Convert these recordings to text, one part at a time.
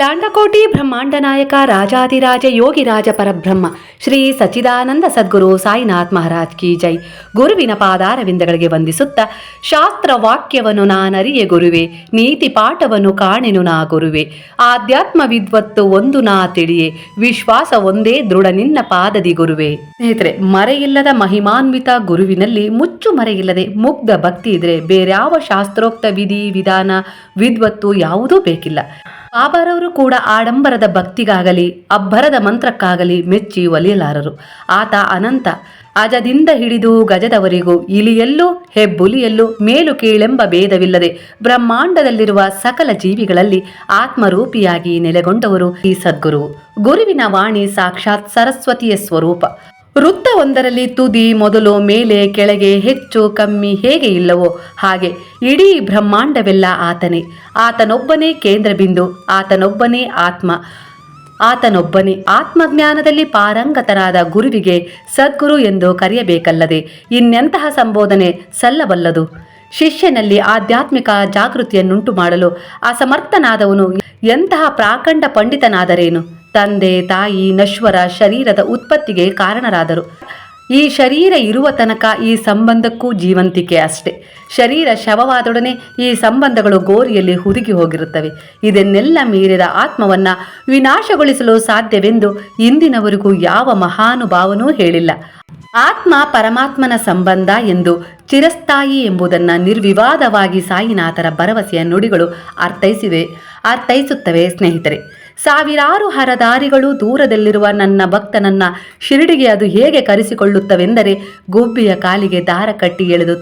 ಲಾಂಡಕೋಟಿ ಬ್ರಹ್ಮಾಂಡ ನಾಯಕ ರಾಜಾದಿರಾಜ ಯೋಗಿರಾಜ ಪರಬ್ರಹ್ಮ, ಶ್ರೀ ಸಚ್ಚಿದಾನಂದ ಸದ್ಗುರು ಸಾಯಿನಾಥ್ ಮಹಾರಾಜ್ ಕಿ ಜೈ. ಗುರುವಿನ ಪಾದಾರವಿಂದಗಳಿಗೆ ವಂದಿಸುತ್ತ ಶಾಸ್ತ್ರ ವಾಕ್ಯವನ್ನು ನಾನರಿಯೆ ಗುರುವೆ, ನೀತಿ ಪಾಠವನ್ನು ಕಾಣೆನು ನಾ ಗುರುವೆ. ಆಧ್ಯಾತ್ಮ ವಿದ್ವತ್ತು ಒಂದು ನಾ ತಿಳಿಯೇ, ವಿಶ್ವಾಸ ಒಂದೇ ದೃಢ ನಿನ್ನ ಪಾದದಿ ಗುರುವೆ. ಸ್ನೇಹಿತರೆ, ಮರೆಯಿಲ್ಲದ ಮಹಿಮಾನ್ವಿತ ಗುರುವಿನಲ್ಲಿ ಮುಚ್ಚು ಮರೆಯಿಲ್ಲದೆ ಮುಗ್ಧ ಭಕ್ತಿ ಇದ್ರೆ ಬೇರ್ಯಾವ ಶಾಸ್ತ್ರೋಕ್ತ ವಿಧಿ ವಿಧಾನ ವಿದ್ವತ್ತು ಯಾವುದೂ ಬೇಕಿಲ್ಲ. ಬಾಬಾರವರು ಕೂಡ ಆಡಂಬರದ ಭಕ್ತಿಗಾಗಲಿ, ಅಬ್ಬರದ ಮಂತ್ರಕ್ಕಾಗಲಿ ಮೆಚ್ಚಿ ಒಲಿಯಲಾರರು. ಆತ ಅನಂತ. ಅಜದಿಂದ ಹಿಡಿದು ಗಜದವರೆಗೂ ಇಲಿಯಲ್ಲೂ ಹೆಬ್ಬುಲಿಯಲ್ಲೂ ಮೇಲು ಕೀಳೆಂಬ ಭೇದವಿಲ್ಲದೆ ಬ್ರಹ್ಮಾಂಡದಲ್ಲಿರುವ ಸಕಲ ಜೀವಿಗಳಲ್ಲಿ ಆತ್ಮರೂಪಿಯಾಗಿ ನೆಲೆಗೊಂಡವರು ಈ ಸದ್ಗುರು. ಗುರುವಿನ ವಾಣಿ ಸಾಕ್ಷಾತ್ ಸರಸ್ವತಿಯ ಸ್ವರೂಪ. ವೃತ್ತವೊಂದರಲ್ಲಿ ತುದಿ ಮೊದಲು ಮೇಲೆ ಕೆಳಗೆ ಹೆಚ್ಚು ಕಮ್ಮಿ ಹೇಗೆ ಇಲ್ಲವೋ ಹಾಗೆ ಇಡೀ ಬ್ರಹ್ಮಾಂಡವೆಲ್ಲ ಆತನೇ. ಆತನೊಬ್ಬನೇ ಕೇಂದ್ರ ಬಿಂದು ಆತನೊಬ್ಬನೇ ಆತ್ಮ. ಆತನೊಬ್ಬನೇ ಆತ್ಮಜ್ಞಾನದಲ್ಲಿ ಪಾರಂಗತನಾದ ಗುರುವಿಗೆ ಸದ್ಗುರು ಎಂದು ಕರೆಯಬೇಕಲ್ಲದೆ ಇನ್ನೆಂತಹ ಸಂಬೋಧನೆ ಸಲ್ಲಬಲ್ಲದು. ಶಿಷ್ಯನಲ್ಲಿ ಆಧ್ಯಾತ್ಮಿಕ ಜಾಗೃತಿಯನ್ನುಂಟು ಮಾಡಲು ಅಸಮರ್ಥನಾದವನು ಎಂತಹ ಪ್ರಾಕಂಡ ಪಂಡಿತನಾದರೇನು? ತಂದೆ ತಾಯಿ ನಶ್ವರ ಶರೀರದ ಉತ್ಪತ್ತಿಗೆ ಕಾರಣರಾದರು. ಈ ಶರೀರ ಇರುವ ತನಕ ಈ ಸಂಬಂಧಕ್ಕೂ ಜೀವಂತಿಕೆ ಅಷ್ಟೆ. ಶರೀರ ಶವವಾದೊಡನೆ ಈ ಸಂಬಂಧಗಳು ಗೋರಿಯಲ್ಲಿ ಹುದುಗಿ ಹೋಗಿರುತ್ತವೆ. ಇದನ್ನೆಲ್ಲ ಮೀರಿದ ಆತ್ಮವನ್ನ ವಿನಾಶಗೊಳಿಸಲು ಸಾಧ್ಯವೆಂದು ಇಂದಿನವರೆಗೂ ಯಾವ ಮಹಾನುಭಾವನೂ ಹೇಳಿಲ್ಲ. ಆತ್ಮ ಪರಮಾತ್ಮನ ಸಂಬಂಧ ಎಂದು ಚಿರಸ್ಥಾಯಿ ಎಂಬುದನ್ನು ನಿರ್ವಿವಾದವಾಗಿ ಸಾಯಿನಾಥರ ಭರವಸೆಯ ನುಡಿಗಳು ಅರ್ಥೈಸಿವೆ, ಅರ್ಥೈಸುತ್ತವೆ ಸ್ನೇಹಿತರೆ. ಸಾವಿರಾರು ಹರದಾರಿಗಳು ದೂರದಲ್ಲಿರುವ ನನ್ನ ಭಕ್ತನನ್ನ ಶಿರಡಿಗೆ ಅದು ಹೇಗೆ ಕರೆಸಿಕೊಳ್ಳುತ್ತವೆಂದರೆ ಗುಬ್ಬಿಯ ಕಾಲಿಗೆ ದಾರ ಕಟ್ಟಿ ಎಳೆದು,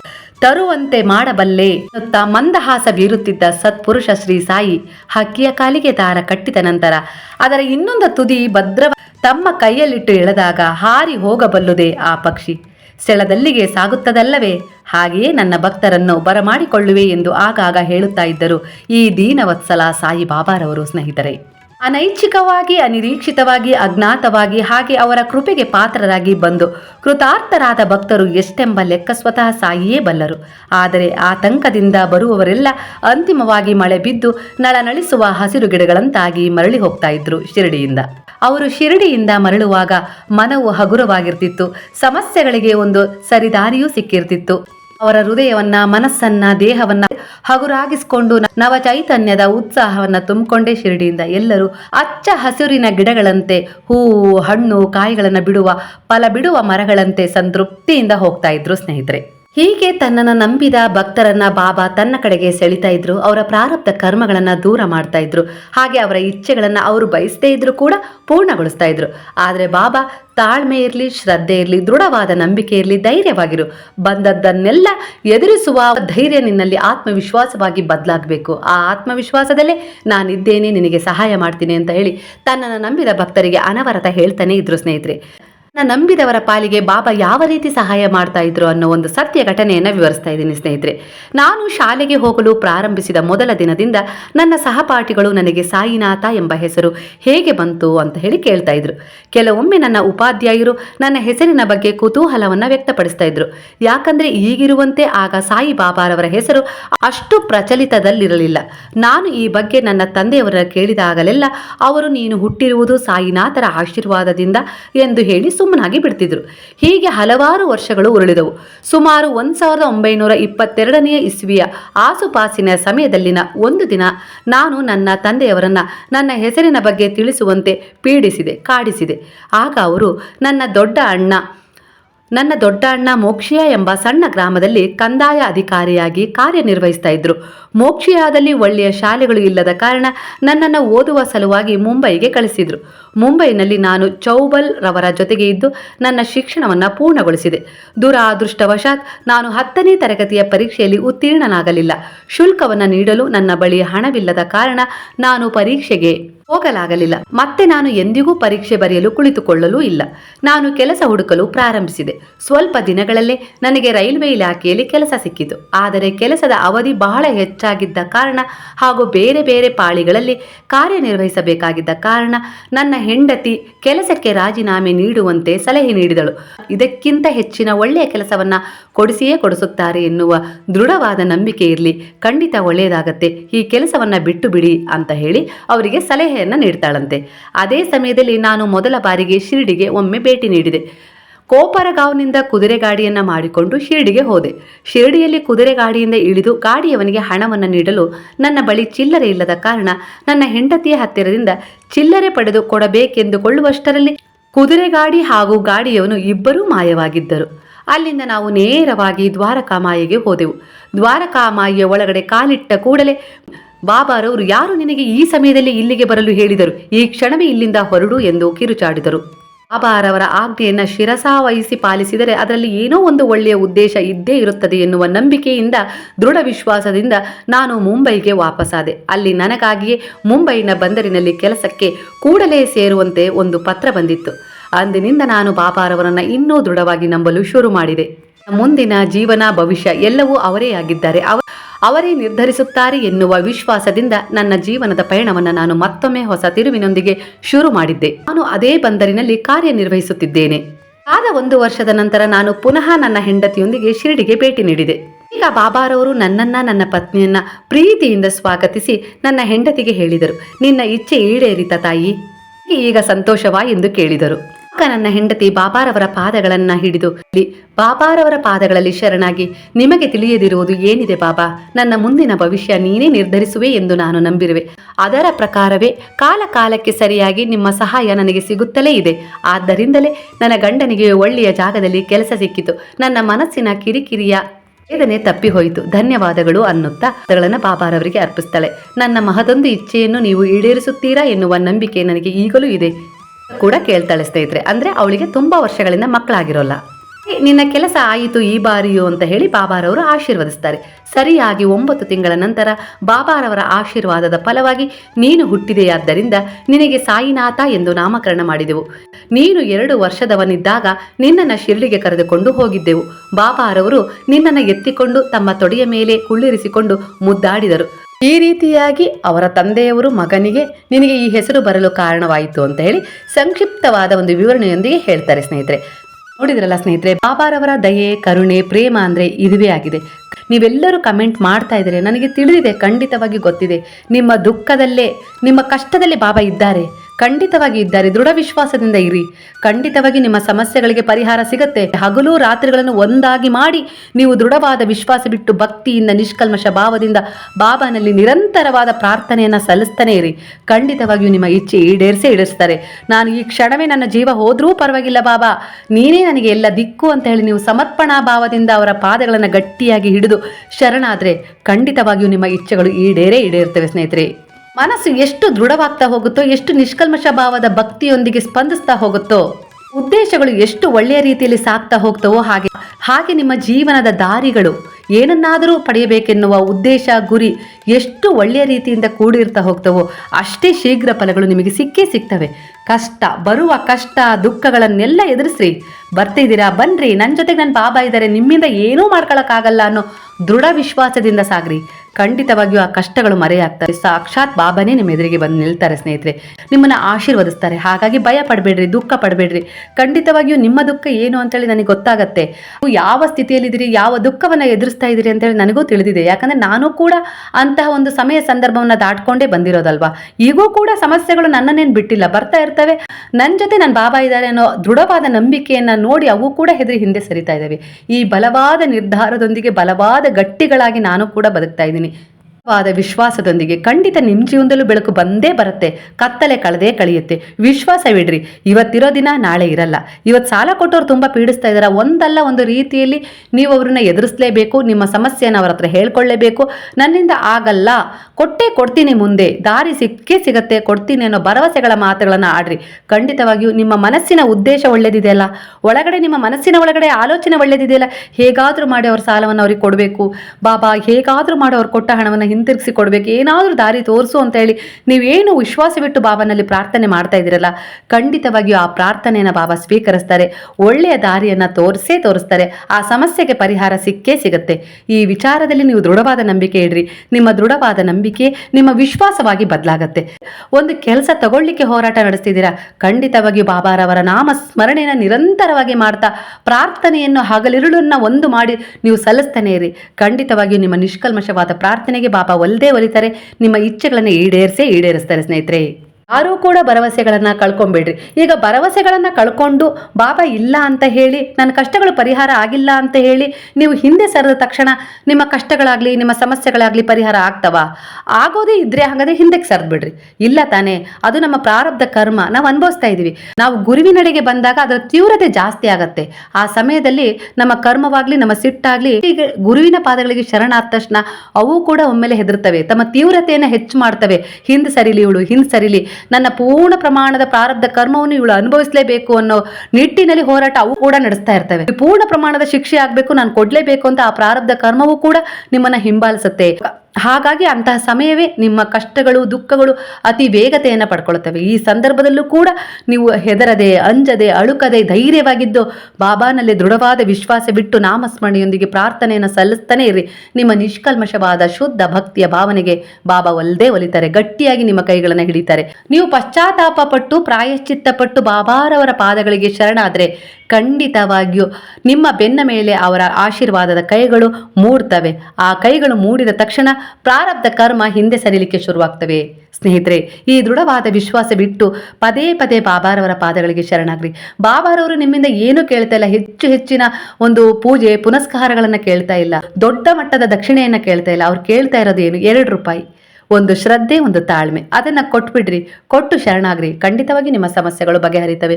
ತರುವಂತೆ ಮಾಡಬಲ್ಲೆ ಎನ್ನುತ್ತಾ ಮಂದಹಾಸ ಬೀರುತ್ತಿದ್ದ ಸತ್ಪುರುಷ ಶ್ರೀ ಸಾಯಿ ಹಕ್ಕಿಯ ಕಾಲಿಗೆ ದಾರ ಕಟ್ಟಿದ ನಂತರ, ಅದರ ಇನ್ನೊಂದು ತುದಿ ಭದ್ರ ತಮ್ಮ ಕೈಯಲ್ಲಿಟ್ಟು ಎಳೆದಾಗ ಹಾರಿ ಹೋಗಬಲ್ಲುದೇ ಆ ಪಕ್ಷಿ. ಸೆಳದಲ್ಲಿಗೆ ಸಾಗುತ್ತದಲ್ಲವೇ? ಹಾಗೆಯೇ ನನ್ನ ಭಕ್ತರನ್ನು ಬರಮಾಡಿಕೊಳ್ಳುವೆ ಎಂದು ಆಗಾಗ ಹೇಳುತ್ತಾ ಇದ್ದರು ಈ ದೀನವತ್ಸಲ ಸಾಯಿ ಬಾಬಾರವರು ಸ್ನೇಹಿತರೆ. ಅನೈಚ್ಛಿಕವಾಗಿ, ಅನಿರೀಕ್ಷಿತವಾಗಿ, ಅಜ್ಞಾತವಾಗಿ ಹಾಗೆ ಅವರ ಕೃಪೆಗೆ ಪಾತ್ರರಾಗಿ ಬಂದು ಕೃತಾರ್ಥರಾದ ಭಕ್ತರು ಎಷ್ಟೆಂಬ ಲೆಕ್ಕ ಸ್ವತಃ ಸಾಯಿಯೇ ಬಲ್ಲರು. ಆದರೆ ಆತಂಕದಿಂದ ಬರುವವರೆಲ್ಲ ಅಂತಿಮವಾಗಿ ಮಳೆ ಬಿದ್ದು ನಳನಳಿಸುವ ಹಸಿರು ಗಿಡಗಳಂತಾಗಿ ಮರಳಿ ಹೋಗ್ತಾ ಇದ್ರು ಶಿರಡಿಯಿಂದ. ಅವರು ಶಿರಡಿಯಿಂದ ಮರಳುವಾಗ ಮನವು ಹಗುರವಾಗಿರ್ತಿತ್ತು. ಸಮಸ್ಯೆಗಳಿಗೆ ಒಂದು ಸರಿದಾರಿಯೂ ಸಿಕ್ಕಿರ್ತಿತ್ತು. ಅವರ ಹೃದಯವನ್ನ, ಮನಸ್ಸನ್ನ, ದೇಹವನ್ನ ಹಗುರಾಗಿಸಿಕೊಂಡು ನವ ಚೈತನ್ಯದ ಉತ್ಸಾಹವನ್ನ ತುಂಬಿಕೊಂಡೇ ಶಿರಡಿಯಿಂದ ಎಲ್ಲರೂ ಅಚ್ಚ ಹಸಿರಿನ ಗಿಡಗಳಂತೆ ಹೂವು ಹಣ್ಣು, ಕಾಯಿಗಳನ್ನು ಬಿಡುವ, ಫಲ ಬಿಡುವ ಮರಗಳಂತೆ ಸಂತೃಪ್ತಿಯಿಂದ ಹೋಗ್ತಾ ಇದ್ರು ಸ್ನೇಹಿತರೆ. ಹೀಗೆ ತನ್ನನ್ನು ನಂಬಿದ ಭಕ್ತರನ್ನ ಬಾಬಾ ತನ್ನ ಕಡೆಗೆ ಸೆಳಿತಾ ಇದ್ರು, ಅವರ ಪ್ರಾರಬ್ಧ ಕರ್ಮಗಳನ್ನ ದೂರ ಮಾಡ್ತಾ ಇದ್ರು. ಹಾಗೆ ಅವರ ಇಚ್ಛೆಗಳನ್ನ ಅವರು ಬಯಸದೇ ಇದ್ರು ಕೂಡ ಪೂರ್ಣಗೊಳಿಸ್ತಾ ಇದ್ರು. ಆದರೆ ಬಾಬಾ ತಾಳ್ಮೆ ಇರಲಿ, ಶ್ರದ್ಧೆ ಇರಲಿ, ದೃಢವಾದ ನಂಬಿಕೆ ಇರಲಿ, ಧೈರ್ಯವಾಗಿರು. ಬಂದದ್ದನ್ನೆಲ್ಲ ಎದುರಿಸುವ ಧೈರ್ಯ ನಿನ್ನಲ್ಲಿ ಆತ್ಮವಿಶ್ವಾಸವಾಗಿ ಬದಲಾಗಬೇಕು. ಆ ಆತ್ಮವಿಶ್ವಾಸದಲ್ಲೇ ನಾನಿದ್ದೇನೆ, ನಿನಗೆ ಸಹಾಯ ಮಾಡ್ತೀನಿ ಅಂತ ಹೇಳಿ ತನ್ನನ್ನು ನಂಬಿದ ಭಕ್ತರಿಗೆ ಅನವರತ ಹೇಳ್ತಾನೆ ಇದ್ರು ಸ್ನೇಹಿತರೆ. ನಂಬಿದವರ ಪಾಲಿಗೆ ಬಾಬಾ ಯಾವ ರೀತಿ ಸಹಾಯ ಮಾಡ್ತಾ ಇದ್ರು ಅನ್ನೋ ಒಂದು ಸತ್ಯ ಘಟನೆಯನ್ನು ವಿವರಿಸ್ತಾ ಇದ್ದೀನಿ, ಸ್ನೇಹಿತರೆ. ನಾನು ಶಾಲೆಗೆ ಹೋಗಲು ಪ್ರಾರಂಭಿಸಿದ ಮೊದಲ ದಿನದಿಂದ ನನ್ನ ಸಹಪಾಠಿಗಳು ನನಗೆ ಸಾಯಿನಾಥ ಎಂಬ ಹೆಸರು ಹೇಗೆ ಬಂತು ಅಂತ ಹೇಳಿ ಕೇಳ್ತಾ ಇದ್ರು. ಕೆಲವೊಮ್ಮೆ ನನ್ನ ಉಪಾಧ್ಯಾಯರು ನನ್ನ ಹೆಸರಿನ ಬಗ್ಗೆ ಕುತೂಹಲವನ್ನು ವ್ಯಕ್ತಪಡಿಸ್ತಾ ಇದ್ರು. ಯಾಕಂದ್ರೆ ಈಗಿರುವಂತೆ ಆಗ ಸಾಯಿ ಬಾಬಾರವರ ಹೆಸರು ಅಷ್ಟು ಪ್ರಚಲಿತದಲ್ಲಿರಲಿಲ್ಲ. ನಾನು ಈ ಬಗ್ಗೆ ನನ್ನ ತಂದೆಯವರ ಕೇಳಿದಾಗಲೆಲ್ಲ ಅವರು ನೀನು ಹುಟ್ಟಿರುವುದು ಸಾಯಿನಾಥರ ಆಶೀರ್ವಾದದಿಂದ ಎಂದು ಹೇಳಿ ಸುಮ್ಮನಾಗಿ ಬಿಡ್ತಿದ್ರು. ಹೀಗೆ ಹಲವಾರು ವರ್ಷಗಳು ಉರುಳಿದವು. ಸುಮಾರು ಒಂದು ಸಾವಿರದ ಒಂಬೈನೂರ ಇಪ್ಪತ್ತೆರಡನೆಯ ಇಸ್ವಿಯ ಆಸುಪಾಸಿನ ಸಮಯದಲ್ಲಿನ ಒಂದು ದಿನ ನಾನು ನನ್ನ ತಂದೆಯವರನ್ನ ನನ್ನ ಹೆಸರಿನ ಬಗ್ಗೆ ತಿಳಿಸುವಂತೆ ಪೀಡಿಸಿದೆ, ಕಾಡಿಸಿದೆ. ಆಗ ಅವರು ನನ್ನ ದೊಡ್ಡ ಅಣ್ಣ ನನ್ನ ದೊಡ್ಡ ಅಣ್ಣ ಮೋಕ್ಷಿಯ ಎಂಬ ಸಣ್ಣ ಗ್ರಾಮದಲ್ಲಿ ಕಂದಾಯ ಅಧಿಕಾರಿಯಾಗಿ ಕಾರ್ಯನಿರ್ವಹಿಸ್ತಾ ಇದ್ರು. ಮೋಕ್ಷಿಯಾದಲ್ಲಿ ಒಳ್ಳೆಯ ಶಾಲೆಗಳು ಇಲ್ಲದ ಕಾರಣ ನನ್ನನ್ನು ಓದುವ ಸಲುವಾಗಿ ಮುಂಬೈಗೆ ಕಳಿಸಿದ್ರು. ಮುಂಬೈನಲ್ಲಿ ನಾನು ಚೌಬಲ್ ರವರ ಜೊತೆಗೆ ಇದ್ದು ನನ್ನ ಶಿಕ್ಷಣವನ್ನು ಪೂರ್ಣಗೊಳಿಸಿದೆ. ದುರಾದೃಷ್ಟವಶಾತ್ ನಾನು ಹತ್ತನೇ ತರಗತಿಯ ಪರೀಕ್ಷೆಯಲ್ಲಿ ಉತ್ತೀರ್ಣನಾಗಲಿಲ್ಲ. ಶುಲ್ಕವನ್ನು ನೀಡಲು ನನ್ನ ಬಳಿ ಹಣವಿಲ್ಲದ ಕಾರಣ ನಾನು ಪರೀಕ್ಷೆಗೆ ಹೋಗಲಾಗಲಿಲ್ಲ. ಮತ್ತೆ ನಾನು ಎಂದಿಗೂ ಪರೀಕ್ಷೆ ಬರೆಯಲು ಕುಳಿತುಕೊಳ್ಳಲು ಇಲ್ಲ. ನಾನು ಕೆಲಸ ಹುಡುಕಲು ಪ್ರಾರಂಭಿಸಿದೆ. ಸ್ವಲ್ಪ ದಿನಗಳಲ್ಲೇ ನನಗೆ ರೈಲ್ವೆ ಇಲಾಖೆಯಲ್ಲಿ ಕೆಲಸ ಸಿಕ್ಕಿತು. ಆದರೆ ಕೆಲಸದ ಅವಧಿ ಬಹಳ ಹೆಚ್ಚಾಗಿದ್ದ ಕಾರಣ ಹಾಗೂ ಬೇರೆ ಬೇರೆ ಪಾಳಿಗಳಲ್ಲಿ ಕಾರ್ಯನಿರ್ವಹಿಸಬೇಕಾಗಿದ್ದ ಕಾರಣ ನನ್ನ ಹೆಂಡತಿ ಕೆಲಸಕ್ಕೆ ರಾಜೀನಾಮೆ ನೀಡುವಂತೆ ಸಲಹೆ ನೀಡಿದಳು. ಇದಕ್ಕಿಂತ ಹೆಚ್ಚಿನ ಒಳ್ಳೆಯ ಕೆಲಸವನ್ನ ಕೊಡಿಸಿಯೇ ಕೊಡಿಸುತ್ತಾರೆ ಎನ್ನುವ ದೃಢವಾದ ನಂಬಿಕೆ ಇರಲಿ. ಖಂಡಿತ ಒಳ್ಳೆಯದಾಗತ್ತೆ. ಈ ಕೆಲಸವನ್ನ ಬಿಟ್ಟು ಬಿಡಿ ಅಂತ ಹೇಳಿ ಅವರಿಗೆ ಸಲಹೆ ಸಲಹೆಯನ್ನು ನೀಡ್ತಾಳಂತೆ. ಅದೇ ಸಮಯದಲ್ಲಿ ನಾನು ಮೊದಲ ಬಾರಿಗೆ ಶಿರ್ಡಿಗೆ ಒಮ್ಮೆ ಭೇಟಿ ನೀಡಿದೆ. ಕೋಪರಗಾವ್ನಿಂದ ಕುದುರೆ ಗಾಡಿಯನ್ನು ಮಾಡಿಕೊಂಡು ಶಿರ್ಡಿಗೆ ಹೋದೆ. ಶಿರ್ಡಿಯಲ್ಲಿ ಕುದುರೆ ಗಾಡಿಯಿಂದ ಇಳಿದು ಗಾಡಿಯವನಿಗೆ ಹಣವನ್ನು ನೀಡಲು ನನ್ನ ಬಳಿ ಚಿಲ್ಲರೆ ಇಲ್ಲದ ಕಾರಣ ನನ್ನ ಹೆಂಡತಿಯ ಹತ್ತಿರದಿಂದ ಚಿಲ್ಲರೆ ಪಡೆದು ಕೊಡಬೇಕೆಂದುಕೊಳ್ಳುವಷ್ಟರಲ್ಲಿ ಕುದುರೆ ಗಾಡಿ ಹಾಗೂ ಗಾಡಿಯವನು ಇಬ್ಬರೂ ಮಾಯವಾಗಿದ್ದರು. ಅಲ್ಲಿಂದ ನಾವು ನೇರವಾಗಿ ದ್ವಾರಕಾಮಾಯಿಗೆ ಹೋದೆವು. ದ್ವಾರಕಾಮಾಯಿಯ ಒಳಗಡೆ ಕಾಲಿಟ್ಟ ಕೂಡಲೇ ಬಾಬಾರವರು ಯಾರು ನಿನಗೆ ಈ ಸಮಯದಲ್ಲಿ ಇಲ್ಲಿಗೆ ಬರಲು ಹೇಳಿದರು? ಈ ಕ್ಷಣವೇ ಇಲ್ಲಿಂದ ಹೊರಡು ಎಂದು ಕಿರುಚಾಡಿದರು. ಬಾಬಾರವರ ಆಜ್ಞೆಯನ್ನ ಶಿರಸಾವಹಿಸಿ ಪಾಲಿಸಿದರೆ ಅದರಲ್ಲಿ ಏನೋ ಒಂದು ಒಳ್ಳೆಯ ಉದ್ದೇಶ ಇದ್ದೇ ಇರುತ್ತದೆ ಎನ್ನುವ ನಂಬಿಕೆಯಿಂದ, ದೃಢ ವಿಶ್ವಾಸದಿಂದ ನಾನು ಮುಂಬೈಗೆ ವಾಪಸಾದೆ. ಅಲ್ಲಿ ನನಗಾಗಿಯೇ ಮುಂಬೈನ ಬಂದರಿನಲ್ಲಿ ಕೆಲಸಕ್ಕೆ ಕೂಡಲೇ ಸೇರುವಂತೆ ಒಂದು ಪತ್ರ ಬಂದಿತ್ತು. ಅಂದಿನಿಂದ ನಾನು ಬಾಬಾರವರನ್ನು ಇನ್ನೂ ದೃಢವಾಗಿ ನಂಬಲು ಶುರು ಮಾಡಿದೆ. ಮುಂದಿನ ಜೀವನ, ಭವಿಷ್ಯ ಎಲ್ಲವೂ ಅವರೇ ಆಗಿದ್ದಾರೆ. ಅವ, ಅವರೇ ನಿರ್ಧರಿಸುತ್ತಾರೆ ಎನ್ನುವ ವಿಶ್ವಾಸದಿಂದ ನನ್ನ ಜೀವನದ ಪಯಣವನ್ನು ನಾನು ಮತ್ತೊಮ್ಮೆ ಹೊಸ ತಿರುವಿನೊಂದಿಗೆ ಶುರು ಮಾಡಿದ್ದೆ. ನಾನು ಅದೇ ಬಂದರಿನಲ್ಲಿ ಕಾರ್ಯನಿರ್ವಹಿಸುತ್ತಿದ್ದೇನೆ. ಆದ ಒಂದು ವರ್ಷದ ನಂತರ ನಾನು ಪುನಃ ನನ್ನ ಹೆಂಡತಿಯೊಂದಿಗೆ ಶಿರಡಿಗೆ ಭೇಟಿ ನೀಡಿದೆ. ಈಗ ಬಾಬಾರವರು ನನ್ನನ್ನ, ನನ್ನ ಪತ್ನಿಯನ್ನ ಪ್ರೀತಿಯಿಂದ ಸ್ವಾಗತಿಸಿ ನನ್ನ ಹೆಂಡತಿಗೆ ಹೇಳಿದರು. ನಿನ್ನ ಇಚ್ಛೆ ಈಡೇರಿತ ತಾಯಿ. ಈಗ ಸಂತೋಷವಾ ಎಂದು ಕೇಳಿದರು. ನನ್ನ ಹೆಂಡತಿ ಬಾಬಾರವರ ಪಾದಗಳನ್ನ ಹಿಡಿದು "ಇಲ್ಲಿ ಬಾಬಾರವರ ಪಾದಗಳಲ್ಲಿ ಶರಣಾಗಿ, ನಿಮಗೆ ತಿಳಿಯದಿರುವುದು ಏನಿದೆ ಬಾಬಾ? ನನ್ನ ಮುಂದಿನ ಭವಿಷ್ಯ ನೀನೇ ನಿರ್ಧರಿಸುವೆ ಎಂದು ನಾನು ನಂಬಿರುವೆ. ಅದರ ಪ್ರಕಾರವೇ ಕಾಲ ಕಾಲಕ್ಕೆ ಸರಿಯಾಗಿ ನಿಮ್ಮ ಸಹಾಯ ನನಗೆ ಸಿಗುತ್ತಲೇ ಇದೆ. ಆದ್ದರಿಂದಲೇ ನನ್ನ ಗಂಡನಿಗೆ ಒಳ್ಳೆಯ ಜಾಗದಲ್ಲಿ ಕೆಲಸ ಸಿಕ್ಕಿತು. ನನ್ನ ಮನಸ್ಸಿನ ಕಿರಿಕಿರಿಯ ವೇದನೆ ತಪ್ಪಿ ಹೋಯಿತು ಧನ್ಯವಾದಗಳು ಅನ್ನುತ್ತಾ ಅದಗಳನ್ನು ಬಾಬಾರವರಿಗೆ ಅರ್ಪಿಸ್ತಾಳೆ. ನನ್ನ ಮಹದೊಂದು ಇಚ್ಛೆಯನ್ನು ನೀವು ಈಡೇರಿಸುತ್ತೀರಾ ಎನ್ನುವ ನಂಬಿಕೆ ನನಗೆ ಈಗಲೂ ಇದೆ. ಕೂಡ ಕೇಳ್ತಾಳೆ ಸ್ನೇಹಿತರೆ ಅಂದ್ರೆ ಅವಳಿಗೆ ತುಂಬಾ ವರ್ಷಗಳಿಂದ ಮಕ್ಕಳಾಗಿರೋಲ್ಲ. ನಿನ್ನ ಕೆಲಸ ಆಯಿತು ಈ ಬಾರಿಯು ಅಂತ ಹೇಳಿ ಬಾಬಾರವರು ಆಶೀರ್ವದಿಸ್ತಾರೆ. ಸರಿಯಾಗಿ ಒಂಬತ್ತು ತಿಂಗಳ ನಂತರ ಬಾಬಾರವರ ಆಶೀರ್ವಾದದ ಫಲವಾಗಿ ನೀನು ಹುಟ್ಟಿದೆಯಾದ್ದರಿಂದ ನಿನಗೆ ಸಾಯಿನಾಥ ಎಂದು ನಾಮಕರಣ ಮಾಡಿದೆವು. ನೀನು ಎರಡು ವರ್ಷದವನಿದ್ದಾಗ ನಿನ್ನನ್ನ ಶಿರ್ಡಿಗೆ ಕರೆದುಕೊಂಡು ಹೋಗಿದ್ದೆವು. ಬಾಬಾರವರು ನಿನ್ನನ್ನು ಎತ್ತಿಕೊಂಡು ತಮ್ಮ ತೊಡೆಯ ಮೇಲೆ ಕುಳ್ಳಿರಿಸಿಕೊಂಡು ಮುದ್ದಾಡಿದರು. ಈ ರೀತಿಯಾಗಿ ಅವರ ತಂದೆಯವರು ಮಗನಿಗೆ ನಿನಗೆ ಈ ಹೆಸರು ಬರಲು ಕಾರಣವಾಯಿತು ಅಂತ ಹೇಳಿ ಸಂಕ್ಷಿಪ್ತವಾದ ಒಂದು ವಿವರಣೆಯೊಂದಿಗೆ ಹೇಳ್ತಾರೆ ಸ್ನೇಹಿತರೆ. ನೋಡಿದ್ರಲ್ಲ ಸ್ನೇಹಿತರೆ, ಬಾಬಾರವರ ದಯೆ, ಕರುಣೆ, ಪ್ರೇಮ ಅಂದರೆ ಇದುವೇ ಆಗಿದೆ. ನೀವೆಲ್ಲರೂ ಕಮೆಂಟ್ ಮಾಡ್ತಾ ಇದ್ರೆ ನನಗೆ ತಿಳಿದಿದೆ, ಖಂಡಿತವಾಗಿ ಗೊತ್ತಿದೆ. ನಿಮ್ಮ ದುಃಖದಲ್ಲೇ, ನಿಮ್ಮ ಕಷ್ಟದಲ್ಲಿ ಬಾಬಾ ಇದ್ದಾರೆ. ಖಂಡಿತವಾಗಿ ಇದ್ದಾರೆ. ದೃಢ ವಿಶ್ವಾಸದಿಂದ ಇರಿ. ಖಂಡಿತವಾಗಿ ನಿಮ್ಮ ಸಮಸ್ಯೆಗಳಿಗೆ ಪರಿಹಾರ ಸಿಗುತ್ತೆ. ಹಗಲು ರಾತ್ರಿಗಳನ್ನು ಒಂದಾಗಿ ಮಾಡಿ ನೀವು ದೃಢವಾದ ವಿಶ್ವಾಸ ಬಿಟ್ಟು ಭಕ್ತಿಯಿಂದ, ನಿಷ್ಕಲ್ಮಶ ಭಾವದಿಂದ ಬಾಬಾನಲ್ಲಿ ನಿರಂತರವಾದ ಪ್ರಾರ್ಥನೆಯನ್ನು ಸಲ್ಲಿಸ್ತಾನೆ ಇರಿ. ಖಂಡಿತವಾಗಿಯೂ ನಿಮ್ಮ ಇಚ್ಛೆ ಈಡೇರಿಸೇ ಈಡೇರಿಸ್ತಾರೆ. ನಾನು ಈ ಕ್ಷಣವೇ ನನ್ನ ಜೀವ ಹೋದರೂ ಪರವಾಗಿಲ್ಲ ಬಾಬಾ. ನೀನೇ ನನಗೆ ಎಲ್ಲ ದಿಕ್ಕು ಅಂತ ಹೇಳಿ ನೀವು ಸಮರ್ಪಣಾ ಭಾವದಿಂದ ಅವರ ಪಾದಗಳನ್ನು ಗಟ್ಟಿಯಾಗಿ ಹಿಡಿದು ಶರಣಾದರೆ ಖಂಡಿತವಾಗಿಯೂ ನಿಮ್ಮ ಇಚ್ಛೆಗಳು ಈಡೇರೇ ಈಡೇರ್ತವೆ ಸ್ನೇಹಿತರೆ. ಮನಸ್ಸು ಎಷ್ಟು ದೃಢವಾಗ್ತಾ ಹೋಗುತ್ತೋ, ಎಷ್ಟು ನಿಷ್ಕಲ್ಮಶ ಭಾವದ ಭಕ್ತಿಯೊಂದಿಗೆ ಸ್ಪಂದಿಸ್ತಾ ಹೋಗುತ್ತೋ, ಉದ್ದೇಶಗಳು ಎಷ್ಟು ಒಳ್ಳೆಯ ರೀತಿಯಲ್ಲಿ ಸಾಕ್ತಾ ಹೋಗ್ತವೋ ಹಾಗೆ ಹಾಗೆ ನಿಮ್ಮ ಜೀವನದ ದಾರಿಗಳು ಏನನ್ನಾದರೂ ಪಡೆಯಬೇಕೆನ್ನುವ ಉದ್ದೇಶ, ಗುರಿ ಎಷ್ಟು ಒಳ್ಳೆಯ ರೀತಿಯಿಂದ ಕೂಡಿರ್ತಾ ಹೋಗ್ತವೋ, ಅಷ್ಟೇ ಶೀಘ್ರ ಫಲಗಳು ನಿಮಗೆ ಸಿಕ್ಕೇ ಸಿಗ್ತವೆ. ಕಷ್ಟ, ಬರುವ ಕಷ್ಟ, ದುಃಖಗಳನ್ನೆಲ್ಲ ಎದುರಿಸ್ರಿ. ಬರ್ತಿದ್ದೀರಾ ಬನ್ರಿ. ನನ್ನ ಜೊತೆಗೆ ನನ್ನ ಬಾಬಾ ಇದ್ದಾರೆ ನಿಮ್ಮಿಂದ ಏನೂ ಮಾಡ್ಕೊಳಕ್ಕಾಗಲ್ಲ ಅನ್ನೋ ದೃಢ ವಿಶ್ವಾಸದಿಂದ ಸಾಗ್ರಿ. ಖಂಡಿತವಾಗಿಯೂ ಆ ಕಷ್ಟಗಳು ಮರೆಯಾಗ್ತವೆ. ಸಾಕ್ಷಾತ್ ಬಾಬಾನೇ ನಿಮ್ಮ ಎದುರಿಗೆ ಬಂದು ನಿಲ್ತಾರೆ ಸ್ನೇಹಿತರೆ. ನಿಮ್ಮನ್ನ ಆಶೀರ್ವದಿಸ್ತಾರೆ. ಹಾಗಾಗಿ ಭಯ ಪಡಬೇಡ್ರಿ, ದುಃಖ ಪಡಬೇಡ್ರಿ. ಖಂಡಿತವಾಗಿಯೂ ನಿಮ್ಮ ದುಃಖ ಏನು ಅಂತೇಳಿ ನನಗೆ ಗೊತ್ತಾಗತ್ತೆ. ನೀವು ಯಾವ ಸ್ಥಿತಿಯಲ್ಲಿದ್ದೀರಿ, ಯಾವ ದುಃಖವನ್ನ ಎದುರಿಸ್ತಾ ಇದ್ದೀರಿ ಅಂತೇಳಿ ನನಗೂ ತಿಳಿದಿದೆ. ಯಾಕಂದ್ರೆ ನಾನು ಕೂಡ ಅಂತಹ ಒಂದು ಸಮಯ ಸಂದರ್ಭವನ್ನ ದಾಟ್ಕೊಂಡೇ ಬಂದಿರೋದಲ್ವಾ? ಈಗೂ ಕೂಡ ಸಮಸ್ಯೆಗಳು ನನ್ನನ್ನೇನು ಬಿಟ್ಟಿಲ್ಲ. ಬರ್ತಾ ಇರ್ತವೆ. ನನ್ನ ಜೊತೆ ನನ್ನ ಬಾಬಾ ಇದ್ದಾರೆ ಅನ್ನೋ ದೃಢವಾದ ನಂಬಿಕೆಯನ್ನ ನೋಡಿ ಅವು ಕೂಡ ಹೆದರಿ ಹಿಂದೆ ಸರಿತಾ ಇದ್ದಾವೆ. ಈ ಬಲವಾದ ನಿರ್ಧಾರದೊಂದಿಗೆ ಬಲವಾದ ಗಟ್ಟಿಗಳಾಗಿ ನಾನು ಕೂಡ ಬದುಕ್ತಾ ಇದ್ದೀನಿ. എന്ന് ವಾದ ವಿಶ್ವಾಸದೊಂದಿಗೆ ಖಂಡಿತ ನಿಮ್ಮ ಜೀವನದಲ್ಲೂ ಬೆಳಕು ಬಂದೇ ಬರುತ್ತೆ. ಕತ್ತಲೆ ಕಳೆದೇ ಕಳೆಯುತ್ತೆ. ವಿಶ್ವಾಸವಿಡ್ರಿ ಇವತ್ತಿರೋ ದಿನ ನಾಳೆ ಇರಲ್ಲ. ಇವತ್ತು ಸಾಲ ಕೊಟ್ಟವ್ರು ತುಂಬ ಪೀಡಿಸ್ತಾ ಇದ್ದಾರೆ ಒಂದಲ್ಲ ಒಂದು ರೀತಿಯಲ್ಲಿ ನೀವು ಅವ್ರನ್ನ ಎದುರಿಸಲೇಬೇಕು. ನಿಮ್ಮ ಸಮಸ್ಯೆಯನ್ನು ಅವ್ರ ಹತ್ರ ಹೇಳ್ಕೊಳ್ಳೇಬೇಕು. ನನ್ನಿಂದ ಆಗಲ್ಲ. ಕೊಟ್ಟೇ ಕೊಡ್ತೀನಿ ಮುಂದೆ. ದಾರಿ ಸಿಕ್ಕೇ ಸಿಗತ್ತೆ. ಕೊಡ್ತೀನಿ ಅನ್ನೋ ಭರವಸೆಗಳ ಮಾತುಗಳನ್ನು ಆಡ್ರಿ. ಖಂಡಿತವಾಗಿಯೂ ನಿಮ್ಮ ಮನಸ್ಸಿನ ಉದ್ದೇಶ ಒಳ್ಳೆದಿದೆಯಲ್ಲ. ಒಳಗಡೆ ನಿಮ್ಮ ಮನಸ್ಸಿನ ಒಳಗಡೆ ಆಲೋಚನೆ ಒಳ್ಳೇದಿದೆಯಲ್ಲ. ಹೇಗಾದರೂ ಮಾಡಿ ಅವ್ರ ಸಾಲವನ್ನು ಅವ್ರಿಗೆ ಕೊಡಬೇಕು. ಬಾಬಾ, ಹೇಗಾದರೂ ಮಾಡಿ ಅವ್ರು ಕೊಟ್ಟ ಹಣವನ್ನು ಹಿಂತಿರುಗಿಸಿ ಕೊಡಬೇಕು ಏನಾದರೂ ದಾರಿ ತೋರಿಸು ಅಂತ ಹೇಳಿ ನೀವೇನು ವಿಶ್ವಾಸವಿಟ್ಟು ಬಾಬಾನಲ್ಲಿ ಪ್ರಾರ್ಥನೆ ಮಾಡ್ತಾ ಇದ್ದೀರಲ್ಲ ಖಂಡಿತವಾಗಿಯೂ ಆ ಪ್ರಾರ್ಥನೆಯನ್ನು ಬಾಬಾ ಸ್ವೀಕರಿಸ್ತಾರೆ. ಒಳ್ಳೆಯ ದಾರಿಯನ್ನು ತೋರಿಸೇ ತೋರಿಸ್ತಾರೆ. ಆ ಸಮಸ್ಯೆಗೆ ಪರಿಹಾರ ಸಿಕ್ಕೇ ಸಿಗುತ್ತೆ. ಈ ವಿಚಾರದಲ್ಲಿ ನೀವು ದೃಢವಾದ ನಂಬಿಕೆ ಇಡ್ರಿ. ನಿಮ್ಮ ದೃಢವಾದ ನಂಬಿಕೆ ನಿಮ್ಮ ವಿಶ್ವಾಸವಾಗಿ ಬದಲಾಗತ್ತೆ. ಒಂದು ಕೆಲಸ ತಗೊಳ್ಳಿಕ್ಕೆ ಹೋರಾಟ ನಡೆಸ್ತಿದ್ದೀರಾ? ಖಂಡಿತವಾಗಿಯೂ ಬಾಬಾರವರ ನಾಮ ಸ್ಮರಣೆಯನ್ನು ನಿರಂತರವಾಗಿ ಮಾಡ್ತಾ ಪ್ರಾರ್ಥನೆಯನ್ನು ಹಗಲಿರುಳನ್ನ ಒಂದು ಮಾಡಿ ನೀವು ಸಲ್ಲಿಸ್ತಾನೆ ಇರಿ. ಖಂಡಿತವಾಗಿಯೂ ನಿಮ್ಮ ನಿಷ್ಕಲ್ಮಶವಾದ ಪ್ರಾರ್ಥನೆಗೆ ಬಾಬಾ ಒಲ್ದೇ ಒಲಿತಾರೆ ನಿಮ್ಮ ಇಚ್ಛೆಗಳನ್ನು ಈಡೇರಿಸೇ ಈಡೇರಿಸ್ತಾರೆ ಸ್ನೇಹಿತರೆ. ಯಾರೂ ಕೂಡ ಭರವಸೆಗಳನ್ನ ಕಳ್ಕೊಂಬೇಡ್ರಿ. ಈಗ ಭರವಸೆಗಳನ್ನ ಕಳ್ಕೊಂಡು ಬಾಬಾ ಇಲ್ಲ ಅಂತ ಹೇಳಿ, ನನ್ನ ಕಷ್ಟಗಳು ಪರಿಹಾರ ಆಗಿಲ್ಲ ಅಂತ ಹೇಳಿ, ನೀವು ಹಿಂದೆ ಸರಿದ ತಕ್ಷಣ ನಿಮ್ಮ ಕಷ್ಟಗಳಾಗ್ಲಿ, ನಿಮ್ಮ ಸಮಸ್ಯೆಗಳಾಗ್ಲಿ ಪರಿಹಾರ ಆಗ್ತವಾ? ಆಗೋದೇ ಇದ್ರೆ ಹಾಗಾದ್ರೆ ಹಿಂದಕ್ಕೆ ಸರಿದ್ಬಿಡ್ರಿ. ಇಲ್ಲ ತಾನೇ, ಅದು ನಮ್ಮ ಪ್ರಾರಬ್ಧ ಕರ್ಮ. ನಾವು ಅನುಭವಿಸ್ತಾ ಇದೀವಿ. ನಾವು ಗುರುವಿನಡೆಗೆ ಬಂದಾಗ ಅದರ ತೀವ್ರತೆ ಜಾಸ್ತಿ ಆಗತ್ತೆ. ಆ ಸಮಯದಲ್ಲಿ ನಮ್ಮ ಕರ್ಮವಾಗ್ಲಿ, ನಮ್ಮ ಸಿಟ್ಟಾಗ್ಲಿ, ಈಗ ಗುರುವಿನ ಪಾದಗಳಿಗೆ ಶರಣಾದ ತಕ್ಷಣ ಅವು ಕೂಡ ಒಮ್ಮೆಲೆ ಹೆದರ್ತವೆ. ತಮ್ಮ ತೀವ್ರತೆಯನ್ನು ಹೆಚ್ಚು ಮಾಡ್ತವೆ. ಹಿಂದೆ ಸರಿಲಿ ಇವಳು, ಹಿಂದೆ ಸರಿಲಿ ನನ್ನ ಪೂರ್ಣ ಪ್ರಮಾಣದ ಪ್ರಾರಬ್ಧ ಕರ್ಮವನ್ನು ಇವಳು ಅನುಭವಿಸಲೇಬೇಕು ಅನ್ನೋ ನಿಟ್ಟಿನಲ್ಲಿ ಹೋರಾಟ ಅವು ಕೂಡ ನಡೆಸ್ತಾ ಇರ್ತವೆ. ಪೂರ್ಣ ಪ್ರಮಾಣದ ಶಿಕ್ಷೆ ಆಗ್ಬೇಕು, ನಾನು ಕೊಡ್ಲೇಬೇಕು ಅಂತ ಆ ಪ್ರಾರಬ್ಧ ಕರ್ಮವೂ ಕೂಡ ನಿಮ್ಮನ್ನ ಹಿಂಬಾಲಿಸುತ್ತೆ. ಹಾಗಾಗಿ ಅಂತಹ ಸಮಯವೇ ನಿಮ್ಮ ಕಷ್ಟಗಳು, ದುಃಖಗಳು ಅತಿ ವೇಗತೆಯನ್ನು ಪಡ್ಕೊಳ್ತವೆ. ಈ ಸಂದರ್ಭದಲ್ಲೂ ಕೂಡ ನೀವು ಹೆದರದೆ, ಅಂಜದೆ, ಅಳುಕದೆ, ಧೈರ್ಯವಾಗಿದ್ದು ಬಾಬಾನಲ್ಲಿ ದೃಢವಾದ ವಿಶ್ವಾಸ ಬಿಟ್ಟು ನಾಮಸ್ಮರಣೆಯೊಂದಿಗೆ ಪ್ರಾರ್ಥನೆಯನ್ನು ಸಲ್ಲಿಸ್ತಾನೆ ಇರಿ. ನಿಮ್ಮ ನಿಷ್ಕಲ್ಮಶವಾದ, ಶುದ್ಧ ಭಕ್ತಿಯ ಭಾವನೆಗೆ ಬಾಬಾ ಒಲ್ದೇ ಒಲಿತಾರೆ. ಗಟ್ಟಿಯಾಗಿ ನಿಮ್ಮ ಕೈಗಳನ್ನು ಹಿಡಿತಾರೆ. ನೀವು ಪಶ್ಚಾತ್ತಾಪ ಪಟ್ಟು ಪ್ರಾಯಶ್ಚಿತ್ತ ಪಟ್ಟು ಬಾಬಾರವರ ಪಾದಗಳಿಗೆ ಶರಣಾದರೆ ಖಂಡಿತವಾಗಿಯೂ ನಿಮ್ಮ ಬೆನ್ನ ಮೇಲೆ ಅವರ ಆಶೀರ್ವಾದದ ಕೈಗಳು ಮೂಡ್ತವೆ. ಆ ಕೈಗಳು ಮೂಡಿದ ತಕ್ಷಣ ಪ್ರಾರಬ್ಧ ಕರ್ಮ ಹಿಂದೆ ಸರಿಲಿಕ್ಕೆ ಶುರುವಾಗ್ತವೆ. ಸ್ನೇಹಿತರೆ, ಈ ದೃಢವಾದ ವಿಶ್ವಾಸ ಬಿಟ್ಟು ಪದೇ ಪದೇ ಬಾಬಾರವರ ಪಾದಗಳಿಗೆ ಶರಣಾಗ್ರಿ. ಬಾಬಾರವರು ನಿಮ್ಮಿಂದ ಏನು ಕೇಳ್ತಾ ಇಲ್ಲ, ಹೆಚ್ಚು ಹೆಚ್ಚಿನ ಒಂದು ಪೂಜೆ, ಪುನಸ್ಕಾರಗಳನ್ನು ಕೇಳ್ತಾ ಇಲ್ಲ, ದೊಡ್ಡ ಮಟ್ಟದ ದಕ್ಷಿಣೆಯನ್ನು ಕೇಳ್ತಾ ಇಲ್ಲ. ಅವ್ರು ಕೇಳ್ತಾ ಇರೋದು ಏನು? ಎರಡು ರೂಪಾಯಿ. ಒಂದು ಶ್ರದ್ಧೆ, ಒಂದು ತಾಳ್ಮೆ. ಅದನ್ನು ಕೊಟ್ಬಿಡ್ರಿ, ಕೊಟ್ಟು ಶರಣಾಗ್ರಿ. ಖಂಡಿತವಾಗಿ ನಿಮ್ಮ ಸಮಸ್ಯೆಗಳು ಬಗೆಹರಿತವೆ.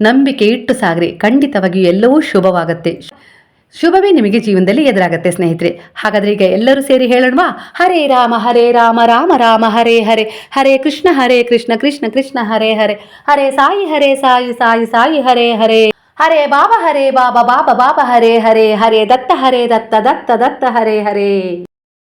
ನಂಬಿಕೆ ಇಟ್ಟು ಸಾಗ್ರಿ. ಖಂಡಿತವಾಗಿಯೂ ಎಲ್ಲವೂ ಶುಭವಾಗುತ್ತೆ. ಶುಭವೇ ನಿಮಗೆ ಜೀವನದಲ್ಲಿ ಎದುರಾಗತ್ತೆ ಸ್ನೇಹಿತರೆ. ಹಾಗಾದ್ರೆ ಈಗ ಎಲ್ಲರೂ ಸೇರಿ ಹೇಳೋಣವಾ? ಹರೇ ರಾಮ ಹರೇ ರಾಮ ರಾಮ ರಾಮ, ಹರೇ ಹರೇ. ಹರೇ ಕೃಷ್ಣ ಹರೇ ಕೃಷ್ಣ ಕೃಷ್ಣ ಕೃಷ್ಣ, ಹರೇ ಹರೇ. ಹರೇ ಸಾಯಿ ಹರೇ ಸಾಯಿ ಸಾಯಿ ಸಾಯಿ, ಹರೇ ಹರೇ. ಹರೇ ಬಾಬಾ ಹರೇ ಬಾಬಾ ಬಾಬಾ ಬಾಬಾ, ಹರೇ ಹರೇ. ಹರೇ ದತ್ತ ಹರೇ ದತ್ತ ದತ್ತ ದತ್ತ, ಹರೇ ಹರೇ.